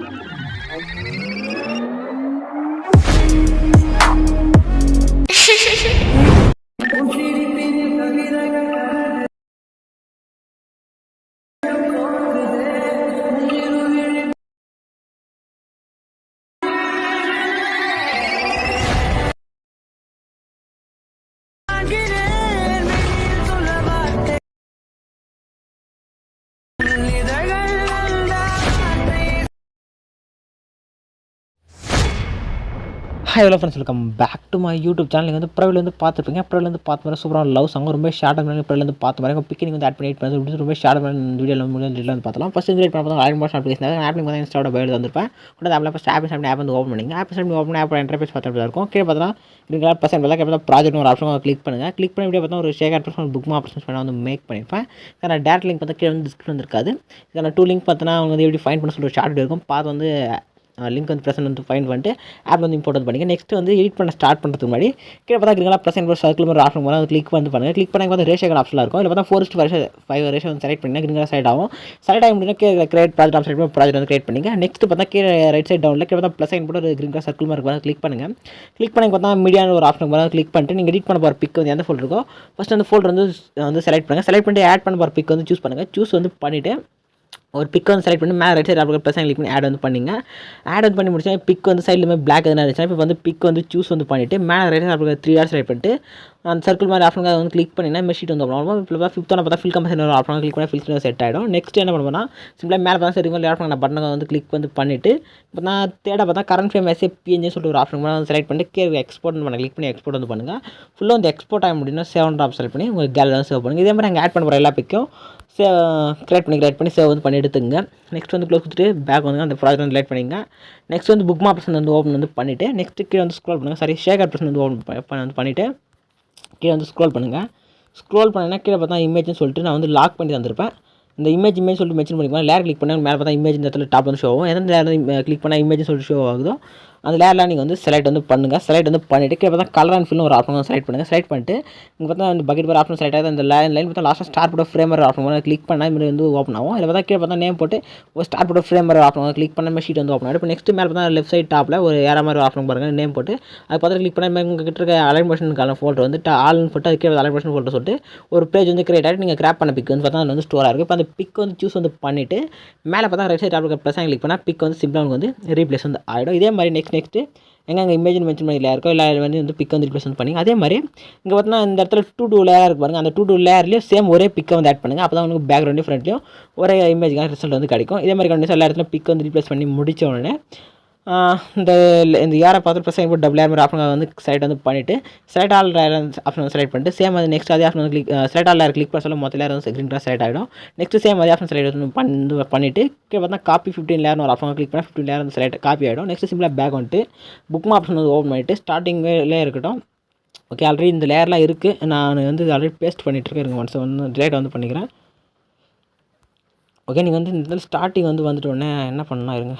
Música hello friends welcome back to my YouTube channel வந்து ப்ரவில் வந்து பார்த்துருப்பீங்க. ப்ரவில் வந்து பார்த்து மாதிரி சூப்பரான லவ் சாங் ரொம்ப ஷார்ட் பண்ணி ப்ரவில் வந்து பார்த்து மாதிரி பிக்கிங் வந்து ஆட் பண்ணி பண்ணி அப்படி ரொம்ப ஷார்ட் பண்ணி வீடியோ வீடியோவில் முடிஞ்ச வந்து பார்த்தலாம் ஃபஸ்ட் இந்த பண்ண பார்த்தா ஆயிரம் மாதம் அப்ளிகேஷன் ஆப்பிங் வந்து இன்ஸ்டாவோட பயல் வந்திருப்பேன். கூட ஆப்பில் ஃபஸ்ட் ஆப் ஆப் வந்து ஓப்பன் பண்ணிங்க ஆப் பண்ணி ஓப்பன் ஆப் இன்டர்ஃபேஸ் பார்த்து இருக்கும். கீழே பார்த்தா இதுங்களா பர்சன்ட் பார்த்தா கேட்பா ப்ராஜெக்ட் ஒரு ஆப்ஷன் கிளிக் பண்ணுங்கள் கிளிக் பண்ணி வீடியோ பார்த்தா ஒரு ஷேக் ஆப்ஷன் புக் ஆப்ஷன் பண்ண வந்து மேக் பண்ணிப்பேன் நான் டேரக்ட் லிங்க் பார்த்தா கீழே வந்து டிஸ்கிரிப்ஷன் இருக்காது இதில் டூ லிங்க் பார்த்தோன்னா அவங்க வந்து எப்படி ஃபைன் பண்ண சொல்லிட்டு ஷார்ட் இருக்கும். பார்த்து வந்து லிங்க் வந்து ப்ரெசென்ட் வந்து ஃபைன் பண்ணிட்டு ஆப் வந்து இம்போர்ட் பண்ணிங்க நெக்ஸ்ட் வந்து எடிட் பண்ண ஸ்டார்ட் பண்ணுறதுக்கு முன்னாடி கீழே பார்த்தா இருக்கீங்களா ப்ரெசென்ட் ஒரு சர்க்கிள் மாதிரி ஆப்ஷன் போனால் கிளிக் வந்து பண்ணுங்கள் கிளிக் பண்ணி பார்த்தா ரேஷியோ கார்டு இருக்கும். இல்லை பார்த்தா ஃபோர் ரேஷியோ ஃபைவ் ரேஷியோ வந்து செலக்ட் பண்ணிங்கன்னா கிரீன் செலக்ட் ஆகும். செலக்ட் ஆகி முடிஞ்சா கீழே கிரியேட் ப்ராஜெக்ட் ஆப்ஷன் ப்ராஜெக்ட் வந்து கிரியேட் பண்ணிங்க நெக்ஸ்ட் பார்த்தா கீழே ரைட் சைட் டவுனில் கீழே பார்த்தா ப்ளஸ் சைன் போட்டு ஒரு கிரீன் கலர் சர்க்கிள் மாதிரி இருக்கும். கிளிக் பண்ணுங்கள் கிளிக் பண்ணி பார்த்தா மீடியான ஒரு ஆப்ஷன் போனால் கிளிக் பண்ணிட்டு நீங்கள் எடிட் பண்ண போகிற பிக் வந்து எந்த ஃபோல்டர் இருக்கோ ஃபஸ்ட் அந்த ஃபோல்டர் வந்து வந்து செலக்ட் பண்ணுங்கள் செலக்ட் பண்ணிட்டு ஆட் பண்ண போகிற பிக் வந்து சூஸ் பண்ணுங்கள் சூஸ் வந்து பண்ணிவிட்டு ஒரு பிக் வந்து செலக்ட் பண்ணி மேலே ரைட் சைடு அப்படி ப்ளஸ் கிளிக் பண்ணி ஆட் வந்து பண்ணிங்க. ஆட் வந்து பண்ணி முடிச்சா பிக் வந்து சைடில் மாதிரி பிளாக் எதுனா இருந்துச்சுன்னா இப்போ வந்து பிக் வந்து சூஸ் வந்து பண்ணிவிட்டு மேலே ரைட் சைடு அப்படி த்ரீ ஆர் செலக்ட் பண்ணிட்டு அந்த சர்க்கிள் மாதிரி ஆப்ஷன் வந்து கிளிக் பண்ணினா மெஷீட் வந்து ப்ராப்ளம் இப்போ ஃபிஃப்த்தான பார்த்தா ஃபில் கம்பெனி ஒரு ஆப்ஷன் கிளிக் பண்ணால் ஃபில் செட் ஆகிடும் நெக்ஸ்ட் என்ன பண்ணுவோம்னா சிம்பிளாக மேலே பார்த்தா சரி மாதிரி ஆப்ஷன் பட்டனை வந்து கிளிக் வந்து பண்ணிவிட்டு இப்போ நான் தேட பார்த்தா கரண்ட் ஃப்ரேம் எஸ்ஏ பிஎன்ஜி சொல்லிட்டு ஒரு ஆப்ஷன் வந்து செலக்ட் பண்ணிட்டு கே எக்ஸ்போர்ட் பண்ண கிளிக் பண்ணி எக்ஸ்போர்ட் வந்து பண்ணுங்கள் ஃபுல்லாக வந்து எக்ஸ்போர்ட் ஆக முடியும்னா செவன் ட்ராப் செலக்ட் பண்ணி உங்கள் கேலரி வந்து சேவ் பண்ணுங்கள் இதே மாதிரி நாங்கள் ஆட் பண்ண போகிற எல்லா பிக்கும் சே கிரியேட் பண்ணி கிரியேட் பண்ணி சேவ் வந்து பண்ணி எடுத்துங்க நெக்ஸ்ட் வந்து க்ளோஸ் கொடுத்துட்டு பேக் வந்து அந்த ப்ராஜெக்ட் வந்து லைட் பண்ணிங்க. நெக்ஸ்ட் வந்து புக் மாப்ஸ் வந்து ஓப்பன் வந்து பண்ணிவிட்டு நெக்ஸ்ட் கீழே வந்து ஸ்க்ரோல் பண்ணுங்கள் சாரி ஷேகர் ஆப்ஷன் வந்து ஓப்பன் வந்து பண்ணிவிட்டு கீழே வந்து ஸ்க்ரோல் பண்ணுங்கள் ஸ்க்ரோல் பண்ணினா கீழே பார்த்தா இமேஜ்னு சொல்லிட்டு நான் வந்து லாக் பண்ணி தந்திருப்பேன். இந்த இமேஜ் இமேஜ் சொல்லிட்டு மென்ஷன் பண்ணிக்கலாம் லேர் கிளிக் பண்ணால் மேலே பார்த்தா இமேஜ் இந்த இடத்துல டாப் வந்து ஷோ ஆகும். எந்த லேர் கிளிக் பண்ணால் இமேஜ் சொல்லிட்டு ஷோ ஆகுதோ அந்த லேயர்லாம் நீங்கள் வந்து செலக்ட் வந்து பண்ணுங்கள் செலக்ட் வந்து பண்ணிவிட்டு கீழே பார்த்தா கலர் அண்ட் ஃபில்னு ஒரு ஆப்ஷன் செலக்ட் பண்ணுங்கள் செலக்ட் பண்ணிட்டு இங்கே பார்த்தா அந்த பக்கெட் பார் ஆப்ஷன் செலக்ட் ஆகுது. அந்த லைன் லைன் பார்த்தா லாஸ்ட்டாக ஸ்டார் போட்ட ஃப்ரேமர் ஆப்ஷன் வந்து கிளிக் பண்ணால் இது வந்து ஓப்பன் ஆகும். இதில் பார்த்தா கீழே பார்த்தா நேம் போட்டு ஒரு ஸ்டார் போட்டு ஃப்ரேமர் ஆப்ஷன் வந்து கிளிக் பண்ணால் ஷீட் வந்து ஓப்பன் ஆகிடும் இப்போ நெக்ஸ்ட் மேலே பார்த்தா லெஃப்ட் சைட் டாப்பில் ஒரு ஏற மாதிரி ஆப்ஷன் பாருங்கள் நேம் போட்டு அது பார்த்து கிளிக் பண்ணால் உங்கள் கிட்ட இருக்க அலைன் மோஷனுக்கான ஃபோல்டர் வந்து ஆல்னு போட்டு அது கீழே அலைன் மோஷன் ஃபோல்டர் சொல்லிட்டு ஒரு பேஜ் வந்து கிரியேட் ஆகிட்டு நீங்கள் கிராப் பண்ண பிக் வந்து பார்த்தா அது வந்து ஸ்டோராக இருக்கும் இப்போ அந்த பிக் வந்து சூஸ் வந்து பண்ணிவிட்டு மேலே பார்த்தா ரைட் சைட் டாப்பில் ப்ளஸ் கிளிக் பண்ணால் பிக் வந்து சிம்பிளாக வந்து ரீப்ளேஸ் வந்து ஆகிடும் இதே மாதிரி நெக்ஸ்ட் நெக்ஸ்ட்டு எங்கே அங்கே இமேஜின் மென்ஷன் பண்ணி லேயர் இருக்கோ இல்லை வந்து வந்து பிக் வந்து ரிப்ளேஸ் வந்து பண்ணி அதே மாதிரி இங்கே பார்த்தீங்கன்னா இந்த இடத்துல டூ டூ லேயர் இருக்கு பாருங்கள் அந்த டூ டூ லேயர்லேயும் சேம் ஒரே பிக்கை வந்து ஆட் பண்ணுங்கள் அப்போ தான் உங்களுக்கு பேக்ரவுண்டையும் ஃப்ரண்ட்லையும் ஒரே இமேஜ்க்கான ரிசல்ட் வந்து கிடைக்கும். இதே மாதிரி கண்டிப்பாக எல்லா இடத்துல பிக் வந்து ரிப்ளேஸ் பண்ணி முடித்த உடனே இந்த இந்த யாரை பார்த்து ப்ளஸ் டபுள் ஏர் மாதிரி ஆப்ஷன் வந்து செலக்ட் வந்து பண்ணிவிட்டு செலக்ட் ஆல் ஆப்ஷன் வந்து செலக்ட் பண்ணிட்டு சேம் அது நெக்ஸ்ட் அதே ஆப்ஷன் வந்து கிளிக் செலக்ட் ஆல் கிளிக் பண்ண சொல்ல மொத்த லேர் வந்து கிரீன் கலர் செலக்ட் ஆகிடும் நெக்ஸ்ட் சேம் அதே ஆப்ஷன் செலக்ட் வந்து பண்ணி பண்ணிவிட்டு கீழே பார்த்தா காப்பி ஃபிஃப்டின் லேர்னு ஒரு ஆப்ஷன் கிளிக் பண்ணால் ஃபிஃப்டின் லேர் வந்து செலக்ட் காப்பி ஆகிடும் நெக்ஸ்ட் சிம்பிளாக பேக் வந்துட்டு புக் ஆப்ஷன் வந்து ஓப்பன் பண்ணிவிட்டு ஸ்டார்டிங்லேயே இருக்கட்டும். ஓகே ஆல்ரெடி இந்த லேயர்லாம் இருக்குது நான் வந்து ஆல்ரெடி பேஸ்ட் பண்ணிகிட்ருக்கேன் இருங்க ஒன்ஸ் வந்து டிலேட் வந்து பண்ணிக்கிறேன். ஓகே நீங்கள் வந்து இந்த ஸ்டார்டிங் வந்து வந்துட்டு உடனே என்ன பண்ணலாம் இருங்க.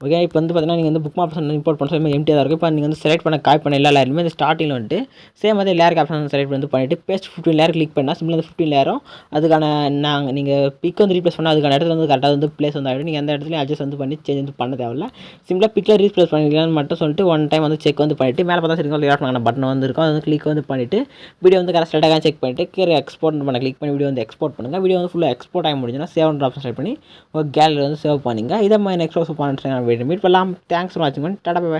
ஓகே இப்போ வந்து பார்த்தீங்கன்னா நீங்கள் வந்து புக் ஆப்ஷன் இம்போர்ட் பண்ண சொல்லி எம்டியாக தான் இருக்கும் இப்போ நீங்கள் வந்து செலக்ட் பண்ண காய் பண்ண எல்லா லேருமே இந்த ஸ்டார்டிங்கில் வந்துட்டு சேம் அதே லேர் ஆப்ஷன் செலக்ட் வந்து பண்ணிவிட்டு பேஸ்ட் ஃபிஃப்டின் லேர் கிளிக் பண்ணால் சிம்பிள் வந்து ஃபிஃப்டின் லேரும் அதுக்கான நாங்கள் நீங்கள் பிக் வந்து ரீப்ளேஸ் பண்ணால் அதுக்கான இடத்துல வந்து கரெக்டாக வந்து ப்ளேஸ் வந்து ஆகிடும் நீங்கள் எந்த இடத்துலையும் அட்ஜஸ்ட் வந்து பண்ணி சேஞ்ச் வந்து பண்ண தேவையில்ல. சிம்பிளாக பிக்கில் ரீப்ளேஸ் பண்ணிக்கலாம்னு மட்டும் சொல்லிட்டு ஒன் டைம் வந்து செக் வந்து பண்ணிவிட்டு மேலே பார்த்தா சரி லேட் பண்ண பட்டன் வந்து இருக்கும். அது வந்து கிளிக் வந்து பண்ணிவிட்டு வீடியோ வந்து கரெக்ட் கரெக்டாக செக் பண்ணிவிட்டு கீழே எக்ஸ்போர்ட் பண்ண கிளிக் பண்ணி வீடியோ வந்து எக்ஸ்போர்ட் பண்ணுங்கள் வீடியோ வந்து ஃபுல்லாக எக்ஸ்போர்ட் ஆகி முடிஞ்சுன்னா சேவ் ஆப்ஷன் செலக்ட் பண்ணி ஒரு கேலரி வந்து சேவ் பண்ணிங்க. இதை மாதிரி நெக்ஸ்ட் வந்து பண்ணுறேன் மீட் பண்ணலாம் தேங்க்ஸ் ஃபார் வாட்சிங் டாடா பை